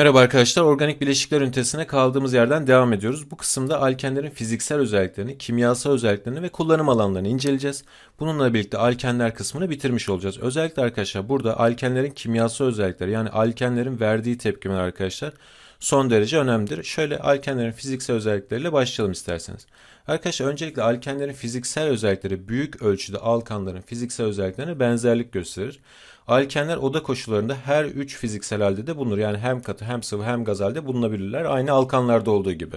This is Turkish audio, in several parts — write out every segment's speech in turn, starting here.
Merhaba arkadaşlar, organik bileşikler ünitesine kaldığımız yerden devam ediyoruz. Bu kısımda alkenlerin fiziksel özelliklerini, kimyasal özelliklerini ve kullanım alanlarını inceleyeceğiz. Bununla birlikte alkenler kısmını bitirmiş olacağız. Özellikle arkadaşlar burada alkenlerin kimyasal özellikleri yani alkenlerin verdiği tepkimeler arkadaşlar son derece önemlidir. Şöyle alkenlerin fiziksel özellikleriyle başlayalım isterseniz. Arkadaşlar öncelikle alkenlerin fiziksel özellikleri büyük ölçüde alkanların fiziksel özelliklerine benzerlik gösterir. Alkenler oda koşullarında her üç fiziksel halde de bulunur. Yani hem katı hem sıvı hem gaz halde bulunabilirler. Aynı alkanlarda olduğu gibi.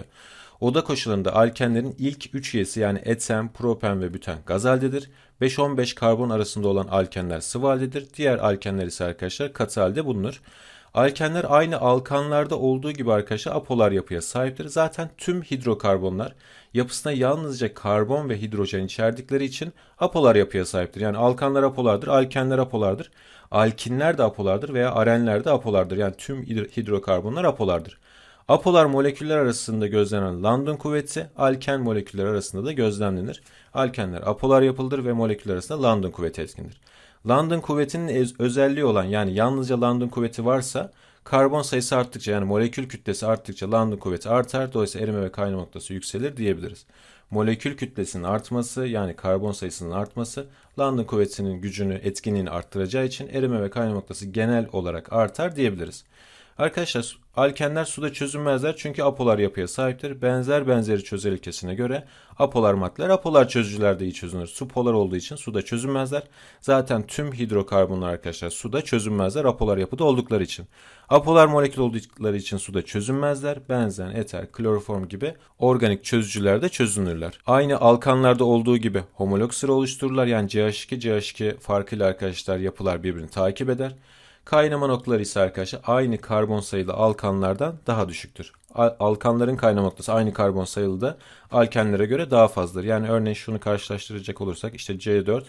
Oda koşullarında alkenlerin ilk 3 üyesi yani eten, propen ve büten gaz haldedir. 5-15 karbon arasında olan alkenler sıvı haldedir. Diğer alkenler ise arkadaşlar katı halde bulunur. Alkenler aynı alkanlarda olduğu gibi arkadaşlar apolar yapıya sahiptir. Zaten tüm hidrokarbonlar yapısına yalnızca karbon ve hidrojen içerdikleri için apolar yapıya sahiptir. Yani alkanlar apolardır, alkenler apolardır. Alkinler de apolardır veya arenler de apolardır. Yani tüm hidrokarbonlar apolardır. Apolar moleküller arasında gözlenen London kuvveti alken moleküller arasında da gözlemlenir. Alkenler apolar yapıldır ve moleküller arasında London kuvveti etkindir. London kuvvetinin özelliği olan yani yalnızca London kuvveti varsa karbon sayısı arttıkça yani molekül kütlesi arttıkça London kuvveti artar. Dolayısıyla erime ve kaynama noktası yükselir diyebiliriz. Molekül kütlesinin artması yani karbon sayısının artması London kuvvetinin gücünü, etkinliğini arttıracağı için erime ve kaynama noktası genel olarak artar diyebiliriz. Arkadaşlar alkenler suda çözünmezler çünkü apolar yapıya sahiptir. Benzer benzeri çözel ilkesine göre apolar maddeler apolar çözücülerde iyi çözünür. Su polar olduğu için suda çözünmezler. Zaten tüm hidrokarbonlar arkadaşlar suda çözünmezler apolar yapıda oldukları için. Apolar molekül oldukları için suda çözünmezler. Benzen, eter, kloroform gibi organik çözücülerde çözünürler. Aynı alkanlarda olduğu gibi homolog sıra oluştururlar. Yani CH2, CH2 farkıyla arkadaşlar yapılar birbirini takip eder. Kaynama noktaları ise arkadaşlar aynı karbon sayılı alkanlardan daha düşüktür. Alkanların kaynama noktası aynı karbon sayılı da alkenlere göre daha fazladır. Yani örneğin şunu karşılaştıracak olursak işte C4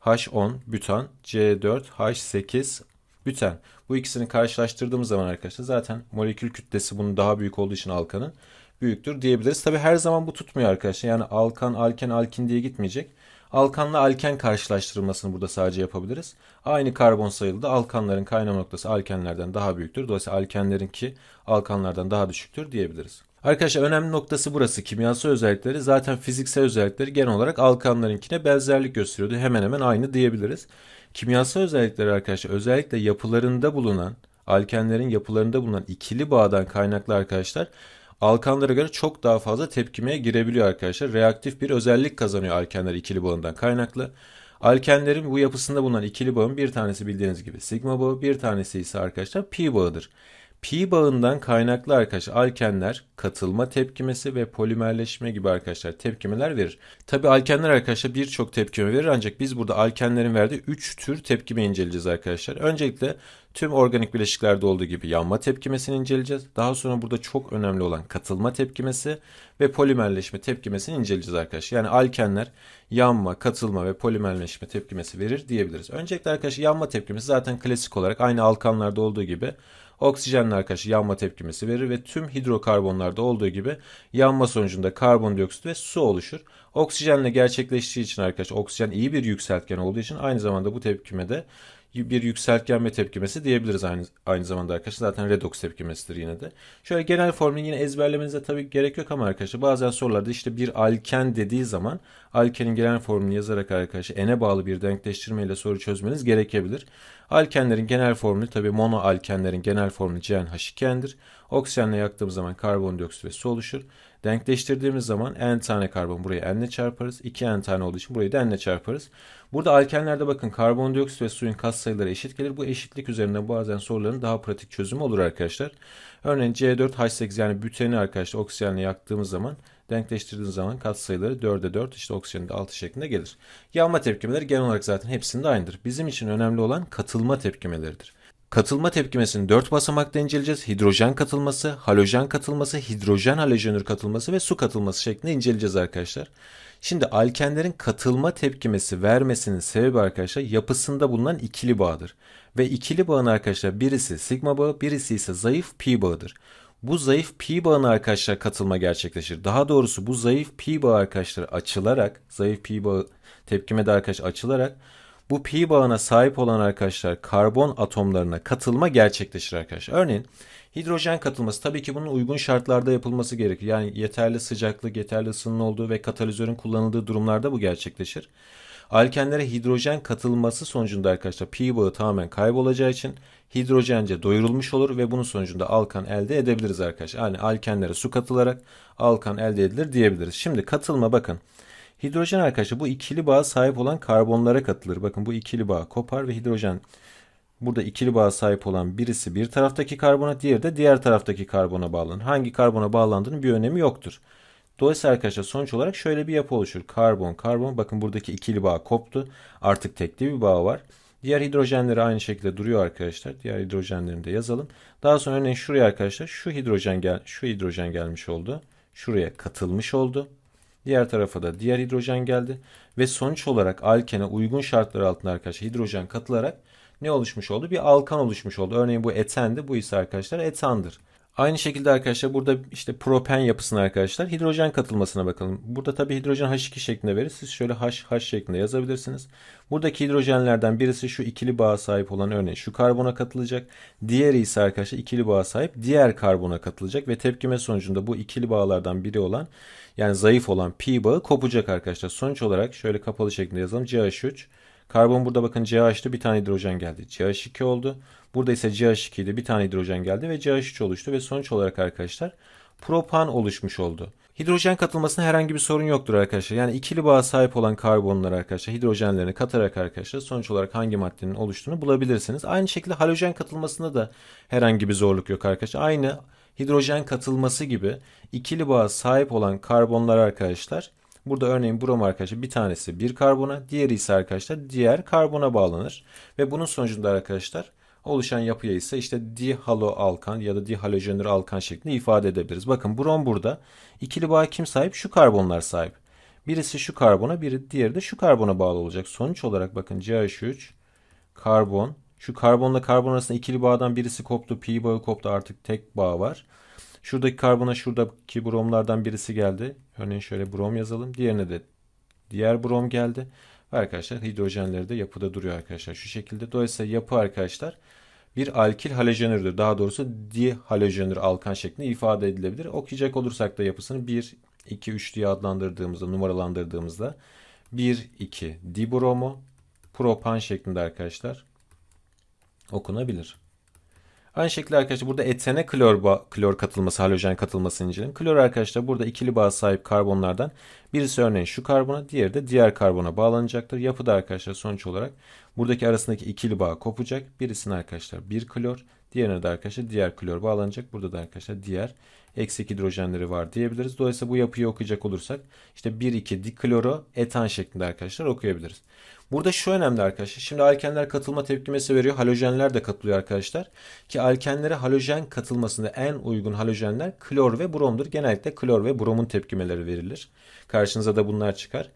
H10 bütan, C4 H8 büten. Bu ikisini karşılaştırdığımız zaman arkadaşlar zaten molekül kütlesi bunun daha büyük olduğu için alkanın büyüktür diyebiliriz. Tabi her zaman bu tutmuyor arkadaşlar. Yani alkan, alken, alkin diye gitmeyecek. Alkanla alken karşılaştırılmasını burada sadece yapabiliriz. Aynı karbon sayılı alkanların kaynama noktası alkenlerden daha büyüktür. Dolayısıyla alkenlerinki alkanlardan daha düşüktür diyebiliriz. Arkadaşlar önemli noktası burası. Kimyasal özellikleri zaten fiziksel özellikleri genel olarak alkanlarınkine benzerlik gösteriyordu. Hemen hemen aynı diyebiliriz. Kimyasal özellikleri arkadaşlar özellikle yapılarında bulunan alkenlerin yapılarında bulunan ikili bağdan kaynaklı arkadaşlar alkanlara göre çok daha fazla tepkimeye girebiliyor arkadaşlar. Reaktif bir özellik kazanıyor alkenler ikili bağından kaynaklı. Alkenlerin bu yapısında bulunan ikili bağın bir tanesi bildiğiniz gibi sigma bağı, bir tanesi ise arkadaşlar pi bağıdır. Pi bağından kaynaklı arkadaşlar alkenler katılma tepkimesi ve polimerleşme gibi arkadaşlar tepkimeler verir. Tabi alkenler arkadaşlar birçok tepkime verir ancak biz burada alkenlerin verdiği 3 tür tepkime inceleyeceğiz arkadaşlar. Öncelikle tüm organik bileşiklerde olduğu gibi yanma tepkimesini inceleyeceğiz. Daha sonra burada çok önemli olan katılma tepkimesi ve polimerleşme tepkimesini inceleyeceğiz arkadaşlar. Yani alkenler yanma, katılma ve polimerleşme tepkimesi verir diyebiliriz. Öncelikle arkadaşlar yanma tepkimesi zaten klasik olarak aynı alkanlarda olduğu gibi Oksijenle arkadaşlar yanma tepkimesi verir ve tüm hidrokarbonlarda olduğu gibi yanma sonucunda karbondioksit ve su oluşur. Oksijenle gerçekleştiği için arkadaşlar oksijen iyi bir yükseltgen olduğu için aynı zamanda bu tepkimede bir yükseltgenme tepkimesi diyebiliriz aynı, aynı zamanda arkadaşlar. Zaten redoks tepkimesidir yine de. Şöyle genel formülü yine ezberlemenize tabii gerek yok ama arkadaşlar bazen sorularda işte bir alken dediği zaman alkenin genel formülünü yazarak arkadaşlar ene bağlı bir denkleştirme ile soru çözmeniz gerekebilir. Alkenlerin genel formülü tabii mono alkenlerin genel formülü CnH2'dir. Oksijenle yaktığımız zaman karbondioksit ve su oluşur. Denkleştirdiğimiz zaman n tane karbon buraya n ile çarparız. 2 n tane olduğu için burayı da n ile çarparız. Burada alkenlerde bakın karbondioksit ve suyun kat sayıları eşit gelir. Bu eşitlik üzerinde bazen soruların daha pratik çözümü olur arkadaşlar. Örneğin C4H8 yani büteni arkadaşlar oksijenle yaktığımız zaman denkleştirdiğiniz zaman kat sayıları 4'e 4 işte oksijenin de 6 şeklinde gelir. Yanma tepkimeleri genel olarak zaten hepsinde aynıdır. Bizim için önemli olan katılma tepkimeleridir. Katılma tepkimesini 4 basamakta inceleyeceğiz. Hidrojen katılması, halojen katılması, hidrojen halojenür katılması ve su katılması şeklinde inceleyeceğiz arkadaşlar. Şimdi alkenlerin katılma tepkimesi vermesinin sebebi arkadaşlar yapısında bulunan ikili bağdır. Ve ikili bağın arkadaşlar birisi sigma bağı, birisi ise zayıf pi bağıdır. Bu zayıf pi bağına arkadaşlar katılma gerçekleşir. Daha doğrusu bu zayıf pi bağı arkadaşlar açılarak, zayıf pi bağı tepkime de arkadaşlar açılarak bu pi bağına sahip olan arkadaşlar karbon atomlarına katılma gerçekleşir arkadaşlar. Örneğin Hidrojen katılması tabii ki bunun uygun şartlarda yapılması gerekir. Yani yeterli sıcaklık, yeterli ısının olduğu ve katalizörün kullanıldığı durumlarda bu gerçekleşir. Alkenlere hidrojen katılması sonucunda arkadaşlar pi bağı tamamen kaybolacağı için hidrojence doyurulmuş olur ve bunun sonucunda alkan elde edebiliriz arkadaşlar. Yani alkenlere su katılarak alkan elde edilir diyebiliriz. Şimdi katılma bakın. Hidrojen arkadaşlar bu ikili bağa sahip olan karbonlara katılır. Bakın bu ikili bağ kopar ve hidrojen burada ikili bağa sahip olan birisi bir taraftaki karbona, diğeri de diğer taraftaki karbona bağlanır. Hangi karbona bağlandığının bir önemi yoktur. Dolayısıyla arkadaşlar sonuç olarak şöyle bir yapı oluşur. Karbon, karbon. Bakın buradaki ikili bağ koptu. Artık tekli bir bağ var. Diğer hidrojenleri aynı şekilde duruyor arkadaşlar. Diğer hidrojenlerini de yazalım. Daha sonra örneğin şuraya arkadaşlar şu hidrojen gel şu hidrojen gelmiş oldu. Şuraya katılmış oldu. Diğer tarafa da diğer hidrojen geldi ve sonuç olarak alkene uygun şartlar altında arkadaşlar hidrojen katılarak ne oluşmuş oldu? Bir alkan oluşmuş oldu. Örneğin bu etendi. Bu ise arkadaşlar etandır. Aynı şekilde arkadaşlar burada işte propen yapısına arkadaşlar hidrojen katılmasına bakalım. Burada tabi hidrojen H2 şeklinde verir. Siz şöyle H, H şeklinde yazabilirsiniz. Buradaki hidrojenlerden birisi şu ikili bağa sahip olan örneğin şu karbona katılacak. Diğeri ise arkadaşlar ikili bağa sahip diğer karbona katılacak ve tepkime sonucunda bu ikili bağlardan biri olan yani zayıf olan pi bağı kopacak arkadaşlar. Sonuç olarak şöyle kapalı şeklinde yazalım. CH3 Karbon burada bakın CH'de bir tane hidrojen geldi. CH2 oldu. Burada ise CH2 ile bir tane hidrojen geldi ve CH3 oluştu ve sonuç olarak arkadaşlar propan oluşmuş oldu. Hidrojen katılmasında herhangi bir sorun yoktur arkadaşlar. Yani ikili bağa sahip olan karbonlar arkadaşlar hidrojenlerini katarak arkadaşlar sonuç olarak hangi maddenin oluştuğunu bulabilirsiniz. Aynı şekilde halojen katılmasında da herhangi bir zorluk yok arkadaşlar. Aynı hidrojen katılması gibi ikili bağa sahip olan karbonlar arkadaşlar Burada örneğin brom arkadaşlar bir tanesi bir karbona, diğeri ise arkadaşlar diğer karbona bağlanır. Ve bunun sonucunda arkadaşlar oluşan yapıya ise işte dihalo alkan ya da dihalojenür alkan şeklinde ifade edebiliriz. Bakın brom burada. ikili bağ kim sahip? Şu karbonlar sahip. Birisi şu karbona, biri diğeri de şu karbona bağlı olacak. Sonuç olarak bakın CH3 karbon. Şu karbonla karbon arasında ikili bağdan birisi koptu. Pi bağı koptu. Artık tek bağ var. Şuradaki karbona şuradaki bromlardan birisi geldi. Örneğin şöyle brom yazalım. Diğerine de diğer brom geldi. Arkadaşlar hidrojenleri de yapıda duruyor arkadaşlar. Şu şekilde. Dolayısıyla yapı arkadaşlar bir alkil halojenürdür. Daha doğrusu dihalojenür alkan şeklinde ifade edilebilir. Okuyacak olursak da yapısını 1, 2, 3 diye adlandırdığımızda, numaralandırdığımızda 1, 2 dibromo propan şeklinde arkadaşlar okunabilir. Aynı şekilde arkadaşlar burada etene klor, klor katılması, halojen katılmasını inceleyelim. Klor arkadaşlar burada ikili bağ sahip karbonlardan birisi örneğin şu karbona, diğeri de diğer karbona bağlanacaktır. Yapıda arkadaşlar sonuç olarak buradaki arasındaki ikili bağ kopacak. Birisine arkadaşlar bir klor, diğerine de arkadaşlar diğer klor bağlanacak. Burada da arkadaşlar diğer eksi hidrojenleri var diyebiliriz. Dolayısıyla bu yapıyı okuyacak olursak işte 1-2 dikloro etan şeklinde arkadaşlar okuyabiliriz. Burada şu önemli arkadaşlar. Şimdi alkenler katılma tepkimesi veriyor. Halojenler de katılıyor arkadaşlar. Ki alkenlere halojen katılmasında en uygun halojenler klor ve bromdur. Genellikle klor ve bromun tepkimeleri verilir. Karşınıza da bunlar çıkar.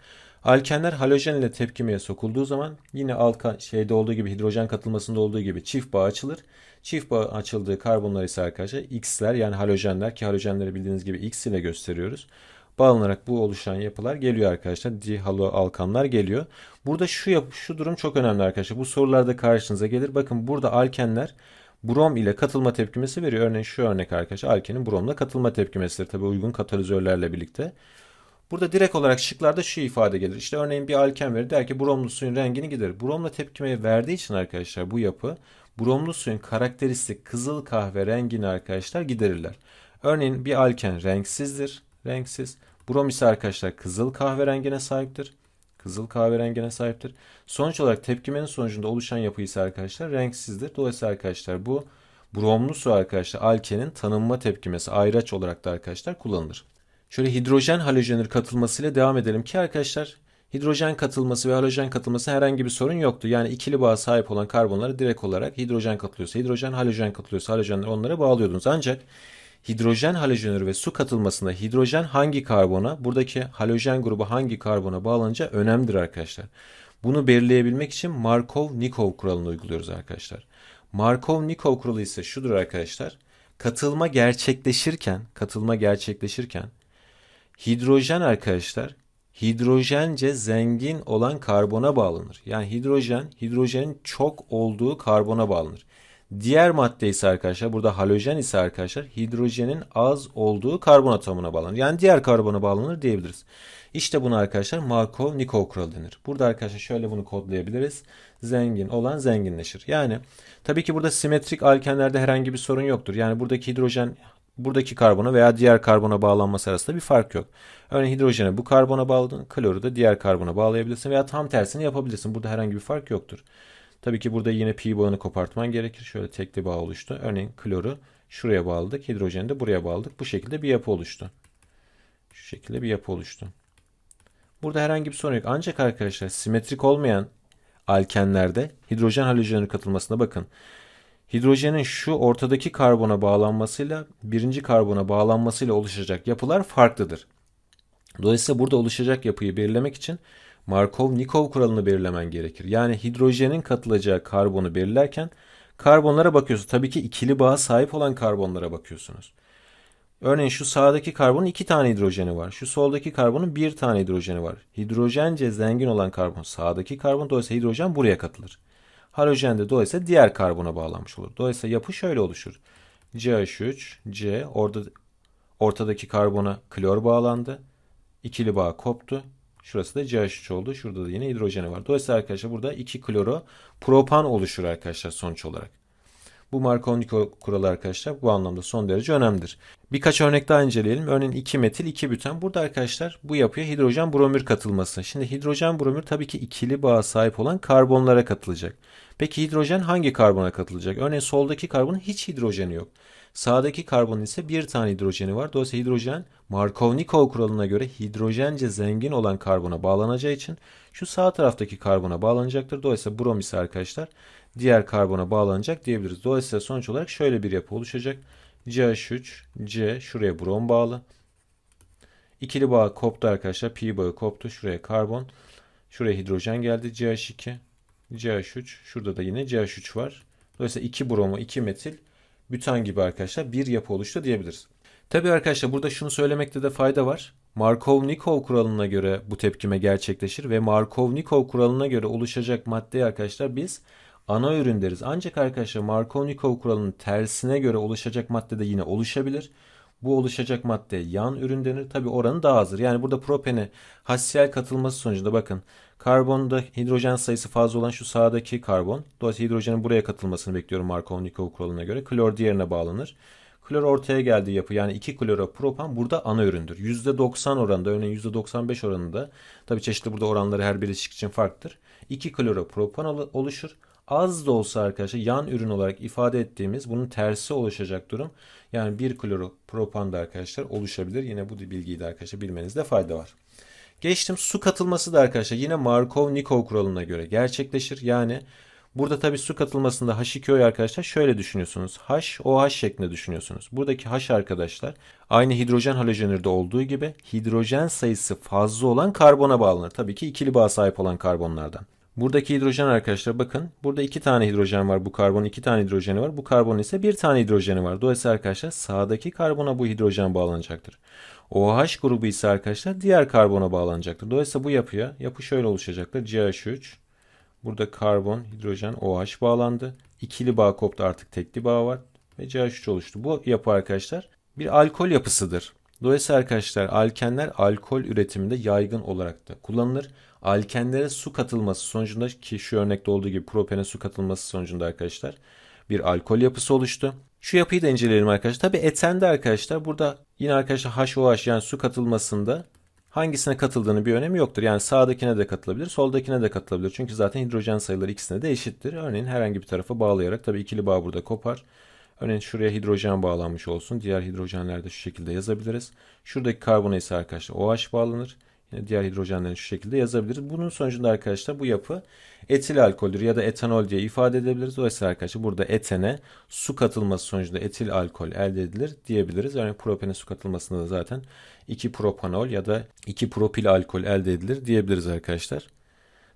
Alkenler halojen ile tepkimeye sokulduğu zaman yine alka şeyde olduğu gibi hidrojen katılmasında olduğu gibi çift bağ açılır. Çift bağ açıldığı karbonlar ise arkadaşlar X'ler yani halojenler ki halojenleri bildiğiniz gibi X ile gösteriyoruz. Bağlanarak bu oluşan yapılar geliyor arkadaşlar. Dihalo alkanlar geliyor. Burada şu yap şu durum çok önemli arkadaşlar. Bu sorularda karşınıza gelir. Bakın burada alkenler brom ile katılma tepkimesi veriyor. Örneğin şu örnek arkadaşlar alkenin bromla katılma tepkimesidir. Tabi uygun katalizörlerle birlikte. Burada direkt olarak şıklarda şu ifade gelir. İşte örneğin bir alken verir der ki bromlu suyun rengini giderir. Bromla tepkimeyi verdiği için arkadaşlar bu yapı bromlu suyun karakteristik kızıl kahve rengini arkadaşlar giderirler. Örneğin bir alken renksizdir. Renksiz. Brom ise arkadaşlar kızıl kahverengine sahiptir. Kızıl kahverengine sahiptir. Sonuç olarak tepkimenin sonucunda oluşan yapı ise arkadaşlar renksizdir. Dolayısıyla arkadaşlar bu bromlu su arkadaşlar alkenin tanınma tepkimesi ayraç olarak da arkadaşlar kullanılır. Şöyle hidrojen halojenür katılmasıyla devam edelim ki arkadaşlar hidrojen katılması ve halojen katılması herhangi bir sorun yoktu. Yani ikili bağa sahip olan karbonlara direkt olarak hidrojen katılıyorsa hidrojen, halojen katılıyorsa halojenleri onlara bağlıyordunuz. Ancak hidrojen halojenürü ve su katılmasında hidrojen hangi karbona, buradaki halojen grubu hangi karbona bağlanacağı önemlidir arkadaşlar. Bunu belirleyebilmek için Markov-Nikov kuralını uyguluyoruz arkadaşlar. Markov-Nikov kuralı ise şudur arkadaşlar. Katılma gerçekleşirken, katılma gerçekleşirken hidrojen arkadaşlar hidrojence zengin olan karbona bağlanır. Yani hidrojen, hidrojenin çok olduğu karbona bağlanır. Diğer madde ise arkadaşlar burada halojen ise arkadaşlar hidrojenin az olduğu karbon atomuna bağlanır. Yani diğer karbona bağlanır diyebiliriz. İşte buna arkadaşlar Markov-Nikov kuralı denir. Burada arkadaşlar şöyle bunu kodlayabiliriz. Zengin olan zenginleşir. Yani tabii ki burada simetrik alkenlerde herhangi bir sorun yoktur. Yani buradaki hidrojen buradaki karbona veya diğer karbona bağlanması arasında bir fark yok. Örneğin hidrojene bu karbona bağladın, kloru da diğer karbona bağlayabilirsin veya tam tersini yapabilirsin. Burada herhangi bir fark yoktur. Tabii ki burada yine pi bağını kopartman gerekir. Şöyle tekli bağ oluştu. Örneğin kloru şuraya bağladık, hidrojeni de buraya bağladık. Bu şekilde bir yapı oluştu. Şu şekilde bir yapı oluştu. Burada herhangi bir sorun yok. Ancak arkadaşlar simetrik olmayan alkenlerde hidrojen halojenin katılmasına bakın. Hidrojenin şu ortadaki karbona bağlanmasıyla birinci karbona bağlanmasıyla oluşacak yapılar farklıdır. Dolayısıyla burada oluşacak yapıyı belirlemek için Markov-Nikov kuralını belirlemen gerekir. Yani hidrojenin katılacağı karbonu belirlerken karbonlara bakıyorsunuz. Tabii ki ikili bağa sahip olan karbonlara bakıyorsunuz. Örneğin şu sağdaki karbonun iki tane hidrojeni var. Şu soldaki karbonun bir tane hidrojeni var. Hidrojence zengin olan karbon sağdaki karbon. Dolayısıyla hidrojen buraya katılır. Halojen de dolayısıyla diğer karbona bağlanmış olur. Dolayısıyla yapı şöyle oluşur. CH3, C orada ortadaki karbona klor bağlandı. İkili bağ koptu. Şurası da CH3 oldu. Şurada da yine hidrojeni var. Dolayısıyla arkadaşlar burada iki kloro propan oluşur arkadaşlar sonuç olarak. Bu Markov-Nikov kuralı arkadaşlar bu anlamda son derece önemlidir. Birkaç örnek daha inceleyelim. Örneğin 2 metil 2 büten. Burada arkadaşlar bu yapıya hidrojen bromür katılması. Şimdi hidrojen bromür tabii ki ikili bağa sahip olan karbonlara katılacak. Peki hidrojen hangi karbona katılacak? Örneğin soldaki karbonun hiç hidrojeni yok. Sağdaki karbonun ise bir tane hidrojeni var. Dolayısıyla hidrojen Markov-Nikov kuralına göre hidrojence zengin olan karbona bağlanacağı için şu sağ taraftaki karbona bağlanacaktır. Dolayısıyla brom ise arkadaşlar diğer karbona bağlanacak diyebiliriz. Dolayısıyla sonuç olarak şöyle bir yapı oluşacak. CH3, C şuraya brom bağlı. İkili bağ koptu arkadaşlar. Pi bağı koptu. Şuraya karbon. Şuraya hidrojen geldi. CH2, CH3. Şurada da yine CH3 var. Dolayısıyla 2 bromo, 2 metil, bütan gibi arkadaşlar bir yapı oluştu diyebiliriz. Tabi arkadaşlar burada şunu söylemekte de fayda var. Markov-Nikov kuralına göre bu tepkime gerçekleşir ve Markov-Nikov kuralına göre oluşacak maddeyi arkadaşlar biz ana ürün deriz. Ancak arkadaşlar Markov-Nikov kuralının tersine göre oluşacak madde de yine oluşabilir. Bu oluşacak madde yan ürün denir. Tabi oranı daha azdır. Yani burada propene hasyal katılması sonucunda bakın karbonda hidrojen sayısı fazla olan şu sağdaki karbon. Dolayısıyla hidrojenin buraya katılmasını bekliyorum Markov-Nikov kuralına göre. Klor diğerine bağlanır. Klor ortaya geldiği yapı yani 2 kloropropan burada ana üründür. %90 oranında örneğin %95 oranında tabi çeşitli burada oranları her bileşik için farklıdır. 2 kloropropan oluşur az da olsa arkadaşlar yan ürün olarak ifade ettiğimiz bunun tersi oluşacak durum. Yani bir kloropropan da arkadaşlar oluşabilir. Yine bu bilgiyi de arkadaşlar bilmenizde fayda var. Geçtim su katılması da arkadaşlar yine Markov-Nikov kuralına göre gerçekleşir. Yani burada tabi su katılmasında H2O'yu arkadaşlar şöyle düşünüyorsunuz. H, OH şeklinde düşünüyorsunuz. Buradaki H arkadaşlar aynı hidrojen halojenürde olduğu gibi hidrojen sayısı fazla olan karbona bağlanır. Tabii ki ikili bağ sahip olan karbonlardan. Buradaki hidrojen arkadaşlar bakın. Burada iki tane hidrojen var. Bu karbonun iki tane hidrojeni var. Bu karbonun ise bir tane hidrojeni var. Dolayısıyla arkadaşlar sağdaki karbona bu hidrojen bağlanacaktır. OH grubu ise arkadaşlar diğer karbona bağlanacaktır. Dolayısıyla bu yapıya yapı şöyle oluşacaktır. CH3 burada karbon, hidrojen, OH bağlandı. İkili bağ koptu artık tekli bağ var ve CH3 oluştu. Bu yapı arkadaşlar bir alkol yapısıdır. Dolayısıyla arkadaşlar alkenler alkol üretiminde yaygın olarak da kullanılır. Alkenlere su katılması sonucunda ki şu örnekte olduğu gibi propene su katılması sonucunda arkadaşlar bir alkol yapısı oluştu. Şu yapıyı da inceleyelim arkadaşlar. Tabi etende arkadaşlar burada yine arkadaşlar HOH yani su katılmasında hangisine katıldığını bir önemi yoktur. Yani sağdakine de katılabilir, soldakine de katılabilir. Çünkü zaten hidrojen sayıları ikisine de eşittir. Örneğin herhangi bir tarafa bağlayarak tabi ikili bağ burada kopar. Örneğin şuraya hidrojen bağlanmış olsun. Diğer hidrojenler de şu şekilde yazabiliriz. Şuradaki karbona ise arkadaşlar OH bağlanır. Diğer hidrojenleri şu şekilde yazabiliriz. Bunun sonucunda arkadaşlar bu yapı etil alkoldür ya da etanol diye ifade edebiliriz. Dolayısıyla arkadaşlar burada etene su katılması sonucunda etil alkol elde edilir diyebiliriz. Yani propene su katılmasında da zaten 2 propanol ya da 2 propil alkol elde edilir diyebiliriz arkadaşlar.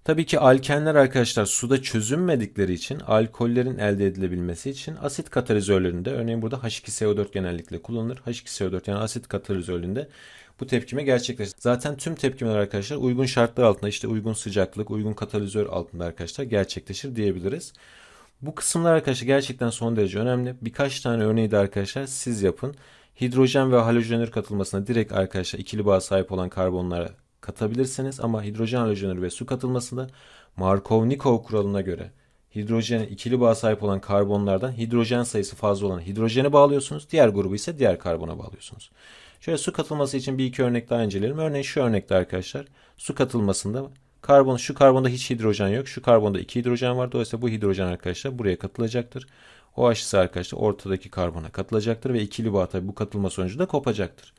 Tabii ki alkenler arkadaşlar suda çözünmedikleri için alkollerin elde edilebilmesi için asit katalizörlerinde örneğin burada H2SO4 genellikle kullanılır. H2SO4 yani asit katalizörlerinde bu tepkime gerçekleşir. Zaten tüm tepkimeler arkadaşlar uygun şartlar altında işte uygun sıcaklık, uygun katalizör altında arkadaşlar gerçekleşir diyebiliriz. Bu kısımlar arkadaşlar gerçekten son derece önemli. Birkaç tane örneği de arkadaşlar siz yapın. Hidrojen ve halojenür katılmasına direkt arkadaşlar ikili bağ sahip olan karbonlara katabilirsiniz. Ama hidrojen halojenür ve su katılmasında Markov-Nikov kuralına göre hidrojen ikili bağ sahip olan karbonlardan hidrojen sayısı fazla olan hidrojene bağlıyorsunuz. Diğer grubu ise diğer karbona bağlıyorsunuz. Şöyle su katılması için bir iki örnek daha inceleyelim. Örneğin şu örnekte arkadaşlar su katılmasında karbon şu karbonda hiç hidrojen yok. Şu karbonda iki hidrojen var. Dolayısıyla bu hidrojen arkadaşlar buraya katılacaktır. O ise arkadaşlar ortadaki karbona katılacaktır ve ikili bağ tabi bu katılma sonucunda kopacaktır.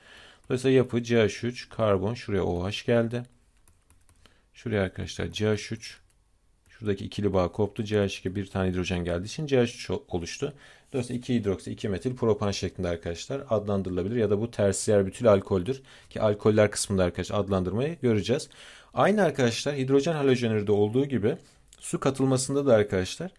Dolayısıyla yapı CH3 karbon şuraya OH geldi. Şuraya arkadaşlar CH3 şuradaki ikili bağ koptu. CH2 bir tane hidrojen geldiği için CH3 oluştu. Dolayısıyla 2 hidroksi 2 metil propan şeklinde arkadaşlar adlandırılabilir ya da bu tersiyer bütül alkoldür ki alkoller kısmında arkadaşlar adlandırmayı göreceğiz. Aynı arkadaşlar hidrojen halojenürde olduğu gibi su katılmasında da arkadaşlar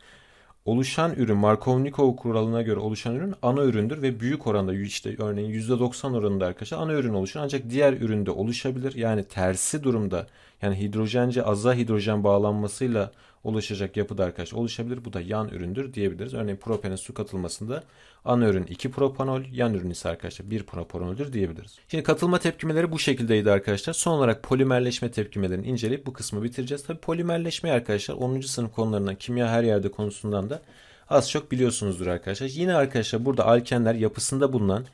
oluşan ürün Markov-Nikov kuralına göre oluşan ürün ana üründür ve büyük oranda işte örneğin %90 oranında arkadaşlar ana ürün oluşur. Ancak diğer üründe oluşabilir. Yani tersi durumda yani hidrojence aza hidrojen bağlanmasıyla oluşacak yapıda arkadaşlar oluşabilir. Bu da yan üründür diyebiliriz. Örneğin propenin su katılmasında ana ürün 2 propanol, yan ürün ise arkadaşlar 1 propanoldür diyebiliriz. Şimdi katılma tepkimeleri bu şekildeydi arkadaşlar. Son olarak polimerleşme tepkimelerini inceleyip bu kısmı bitireceğiz. Tabi polimerleşme arkadaşlar 10. sınıf konularından kimya her yerde konusundan da az çok biliyorsunuzdur arkadaşlar. Yine arkadaşlar burada alkenler yapısında bulunan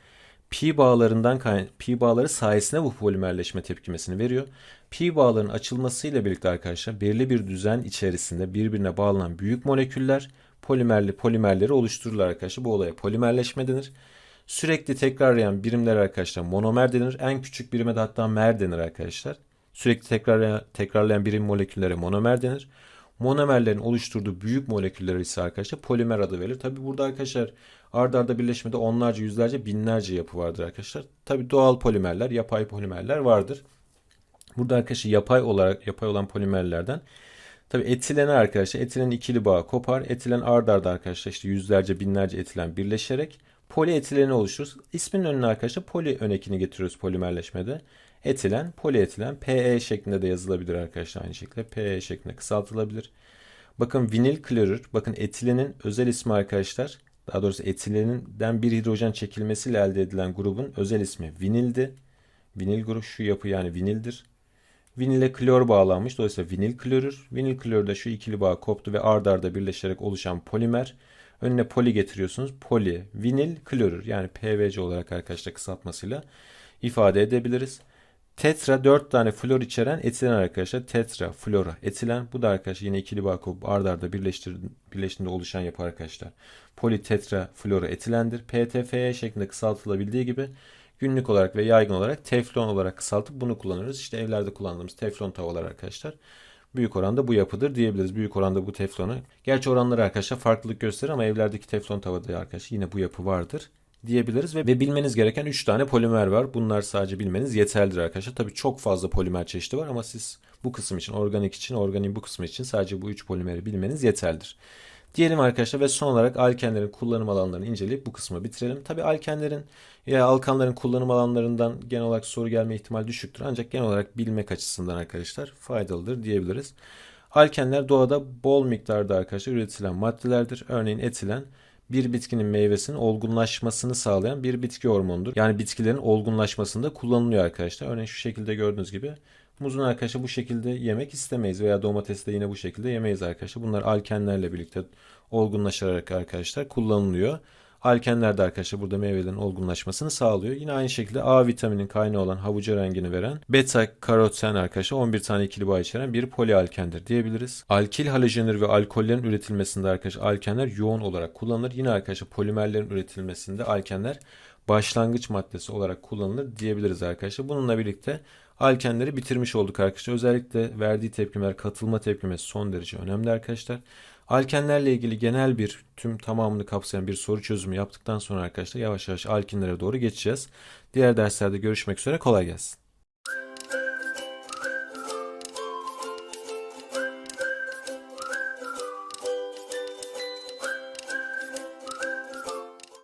pi bağlarından pi bağları sayesinde bu polimerleşme tepkimesini veriyor. Pi bağların açılmasıyla birlikte arkadaşlar belirli bir düzen içerisinde birbirine bağlanan büyük moleküller polimerli polimerleri oluştururlar arkadaşlar. Bu olaya polimerleşme denir. Sürekli tekrarlayan birimler arkadaşlar monomer denir. En küçük birime de hatta mer denir arkadaşlar. Sürekli tekrarlayan, tekrarlayan birim moleküllere monomer denir. Monomerlerin oluşturduğu büyük moleküller ise arkadaşlar polimer adı verilir. Tabi burada arkadaşlar ard arda birleşmede onlarca, yüzlerce, binlerce yapı vardır arkadaşlar. Tabi doğal polimerler, yapay polimerler vardır. Burada arkadaşlar yapay olarak yapay olan polimerlerden Tabi etilene arkadaşlar etilen ikili bağ kopar. Etilen ard arda arkadaşlar işte yüzlerce binlerce etilen birleşerek polietileni oluşturur. İsmin önüne arkadaşlar poli önekini getiriyoruz polimerleşmede. Etilen, polietilen, PE şeklinde de yazılabilir arkadaşlar aynı şekilde. PE şeklinde kısaltılabilir. Bakın vinil klorür. Bakın etilenin özel ismi arkadaşlar. Daha doğrusu etileninden bir hidrojen çekilmesiyle elde edilen grubun özel ismi vinildi. Vinil grubu şu yapı yani vinildir. Vinile klor bağlanmış. Dolayısıyla vinil klorür. Vinil klorda şu ikili bağ koptu ve ard arda birleşerek oluşan polimer. Önüne poli getiriyorsunuz. Poli, vinil klorür. Yani PVC olarak arkadaşlar kısaltmasıyla ifade edebiliriz. Tetra 4 tane flor içeren etilen arkadaşlar. Tetra, flora, etilen. Bu da arkadaşlar yine ikili bağ kopup ard arda birleştiğinde oluşan yapı arkadaşlar. Poli, tetra, flora, etilendir. PTFE şeklinde kısaltılabildiği gibi günlük olarak ve yaygın olarak teflon olarak kısaltıp bunu kullanırız. İşte evlerde kullandığımız teflon tavalar arkadaşlar. Büyük oranda bu yapıdır diyebiliriz. Büyük oranda bu teflonu. Gerçi oranları arkadaşlar farklılık gösterir ama evlerdeki teflon tavada arkadaşlar yine bu yapı vardır diyebiliriz ve, ve bilmeniz gereken 3 tane polimer var. Bunlar sadece bilmeniz yeterlidir arkadaşlar. Tabii çok fazla polimer çeşidi var ama siz bu kısım için, organik için, organik bu kısmı için sadece bu 3 polimeri bilmeniz yeterlidir. Diyelim arkadaşlar ve son olarak alkenlerin kullanım alanlarını inceleyip bu kısmı bitirelim. Tabi alkenlerin ya alkanların kullanım alanlarından genel olarak soru gelme ihtimali düşüktür. Ancak genel olarak bilmek açısından arkadaşlar faydalıdır diyebiliriz. Alkenler doğada bol miktarda arkadaşlar üretilen maddelerdir. Örneğin etilen bir bitkinin meyvesinin olgunlaşmasını sağlayan bir bitki hormonudur. Yani bitkilerin olgunlaşmasında kullanılıyor arkadaşlar. Örneğin şu şekilde gördüğünüz gibi Muzun arkadaşlar bu şekilde yemek istemeyiz veya domatesi de yine bu şekilde yemeyiz arkadaşlar. Bunlar alkenlerle birlikte olgunlaşarak arkadaşlar kullanılıyor. Alkenler de arkadaşlar burada meyvelerin olgunlaşmasını sağlıyor. Yine aynı şekilde A vitaminin kaynağı olan havuca rengini veren beta karoten arkadaşlar 11 tane ikili bağ içeren bir polialkendir diyebiliriz. Alkil halojenleri ve alkollerin üretilmesinde arkadaşlar alkenler yoğun olarak kullanılır. Yine arkadaşlar polimerlerin üretilmesinde alkenler başlangıç maddesi olarak kullanılır diyebiliriz arkadaşlar. Bununla birlikte alkenleri bitirmiş olduk arkadaşlar. Özellikle verdiği tepkimeler, katılma tepkimesi son derece önemli arkadaşlar. Alkenlerle ilgili genel bir tüm tamamını kapsayan bir soru çözümü yaptıktan sonra arkadaşlar yavaş yavaş alkinlere doğru geçeceğiz. Diğer derslerde görüşmek üzere kolay gelsin.